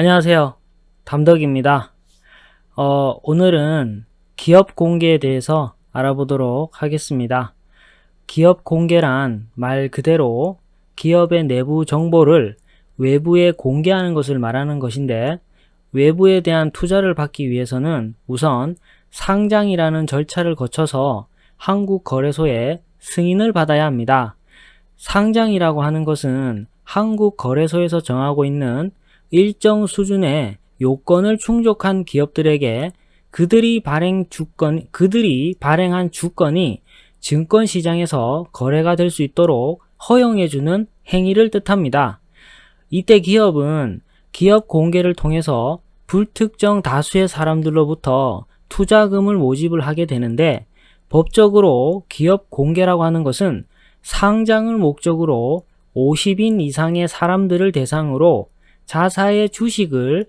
안녕하세요. 담덕입니다. 어, 오늘은 기업 공개에 대해서 알아보도록 하겠습니다. 기업 공개란 말 그대로 기업의 내부 정보를 외부에 공개하는 것을 말하는 것인데 외부에 대한 투자를 받기 위해서는 우선 상장이라는 절차를 거쳐서 한국 거래소에 승인을 받아야 합니다. 상장이라고 하는 것은 한국 거래소에서 정하고 있는 일정 수준의 요건을 충족한 기업들에게 그들이 발행 주권, 그들이 발행한 주권이 증권 시장에서 거래가 될 수 있도록 허용해주는 행위를 뜻합니다. 이때 기업은 기업 공개를 통해서 불특정 다수의 사람들로부터 투자금을 모집을 하게 되는데 법적으로 기업 공개라고 하는 것은 상장을 목적으로 50인 이상의 사람들을 대상으로 자사의 주식을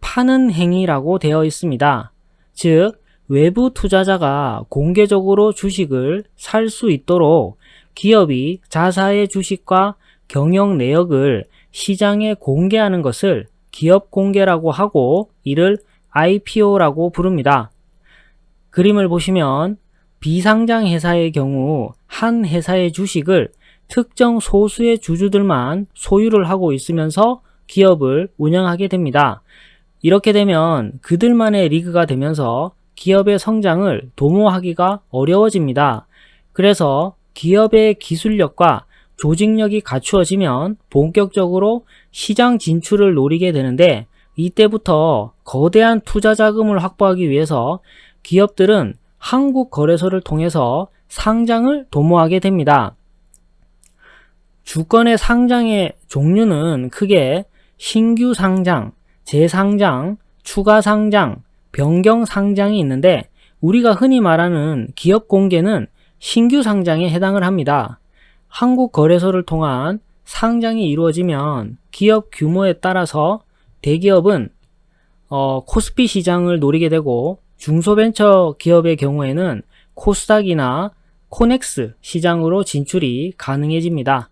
파는 행위라고 되어 있습니다. 즉, 외부 투자자가 공개적으로 주식을 살 수 있도록 기업이 자사의 주식과 경영 내역을 시장에 공개하는 것을 기업 공개라고 하고 이를 IPO라고 부릅니다. 그림을 보시면 비상장 회사의 경우 한 회사의 주식을 특정 소수의 주주들만 소유를 하고 있으면서 기업을 운영하게 됩니다. 이렇게 되면 그들만의 리그가 되면서 기업의 성장을 도모하기가 어려워집니다. 그래서 기업의 기술력과 조직력이 갖추어지면 본격적으로 시장 진출을 노리게 되는데 이때부터 거대한 투자 자금을 확보하기 위해서 기업들은 한국 거래소를 통해서 상장을 도모하게 됩니다. 주권의 상장의 종류는 크게 신규 상장, 재상장, 추가 상장, 변경 상장이 있는데 우리가 흔히 말하는 기업 공개는 신규 상장에 해당을 합니다. 한국 거래소를 통한 상장이 이루어지면 기업 규모에 따라서 대기업은 어, 코스피 시장을 노리게 되고 중소벤처 기업의 경우에는 코스닥이나 코넥스 시장으로 진출이 가능해집니다.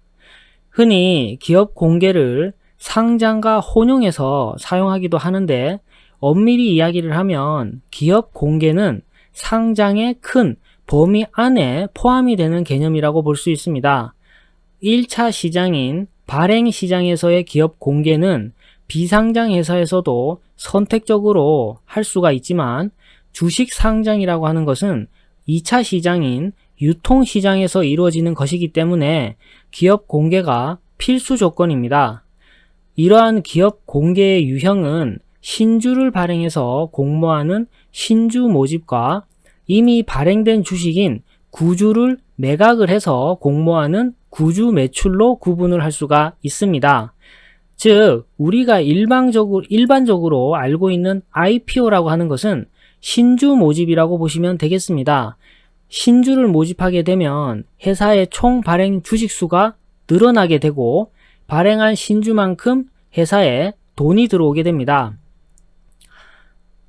흔히 기업 공개를 상장과 혼용해서 사용하기도 하는데 엄밀히 이야기를 하면 기업 공개는 상장의 큰 범위 안에 포함이 되는 개념이라고 볼 수 있습니다. 1차 시장인 발행 시장에서의 기업 공개는 비상장 회사에서도 선택적으로 할 수가 있지만 주식 상장이라고 하는 것은 2차 시장인 유통 시장에서 이루어지는 것이기 때문에 기업 공개가 필수 조건입니다. 이러한 기업 공개의 유형은 신주를 발행해서 공모하는 신주 모집과 이미 발행된 주식인 구주를 매각을 해서 공모하는 구주 매출로 구분을 할 수가 있습니다. 즉, 우리가 일방적으로, 일반적으로 알고 있는 IPO라고 하는 것은 신주 모집이라고 보시면 되겠습니다. 신주를 모집하게 되면 회사의 총 발행 주식 수가 늘어나게 되고 발행한 신주만큼 회사에 돈이 들어오게 됩니다.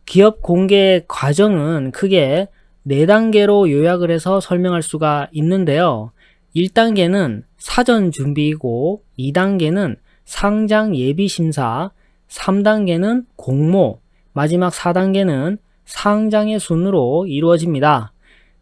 기업 공개 과정은 크게 4단계로 요약을 해서 설명할 수가 있는데요. 1단계는 사전 준비이고 2단계는 상장 예비 심사, 3단계는 공모, 마지막 4단계는 상장의 순으로 이루어집니다.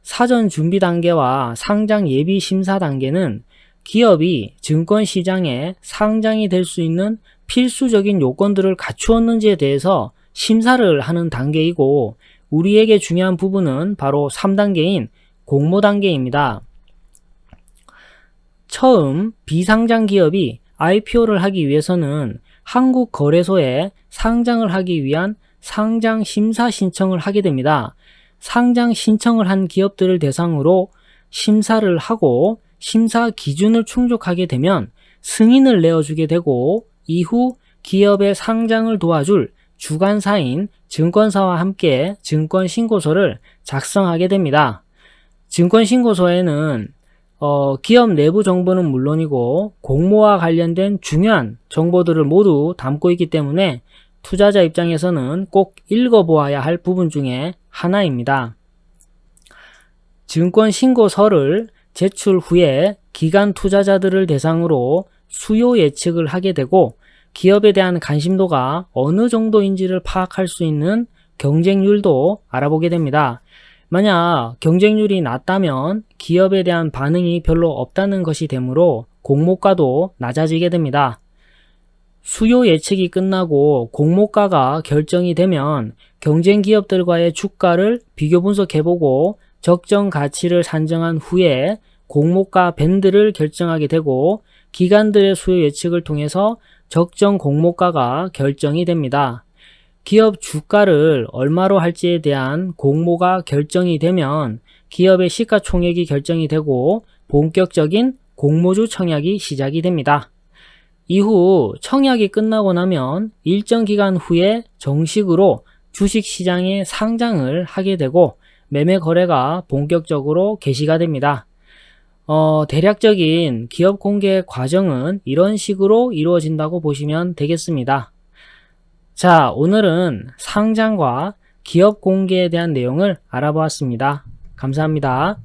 사전 준비 단계와 상장 예비 심사 단계는 기업이 증권 시장에 상장이 될 수 있는 필수적인 요건들을 갖추었는지에 대해서 심사를 하는 단계이고 우리에게 중요한 부분은 바로 3단계인 공모 단계입니다. 처음 비상장 기업이 IPO를 하기 위해서는 한국 거래소에 상장을 하기 위한 상장 심사 신청을 하게 됩니다. 상장 신청을 한 기업들을 대상으로 심사를 하고 심사 기준을 충족하게 되면 승인을 내어주게 되고 이후 기업의 상장을 도와줄 주관사인 증권사와 함께 증권신고서를 작성하게 됩니다. 증권신고서에는 어, 기업 내부 정보는 물론이고 공모와 관련된 중요한 정보들을 모두 담고 있기 때문에 투자자 입장에서는 꼭 읽어보아야 할 부분 중에 하나입니다. 증권 신고서를 제출 후에 기간 투자자들을 대상으로 수요 예측을 하게 되고 기업에 대한 관심도가 어느 정도인지를 파악할 수 있는 경쟁률도 알아보게 됩니다. 만약 경쟁률이 낮다면 기업에 대한 반응이 별로 없다는 것이 되므로 공모가도 낮아지게 됩니다. 수요 예측이 끝나고 공모가가 결정이 되면 경쟁 기업들과의 주가를 비교 분석해보고 적정 가치를 산정한 후에 공모가 밴드를 결정하게 되고 기관들의 수요 예측을 통해서 적정 공모가가 결정이 됩니다. 기업 주가를 얼마로 할지에 대한 공모가 결정이 되면 기업의 시가총액이 결정이 되고 본격적인 공모주 청약이 시작이 됩니다. 이후 청약이 끝나고 나면 일정 기간 후에 정식으로 주식 시장에 상장을 하게 되고 매매 거래가 본격적으로 개시가 됩니다. 어, 대략적인 기업 공개 과정은 이런 식으로 이루어진다고 보시면 되겠습니다. 자, 오늘은 상장과 기업 공개에 대한 내용을 알아보았습니다. 감사합니다.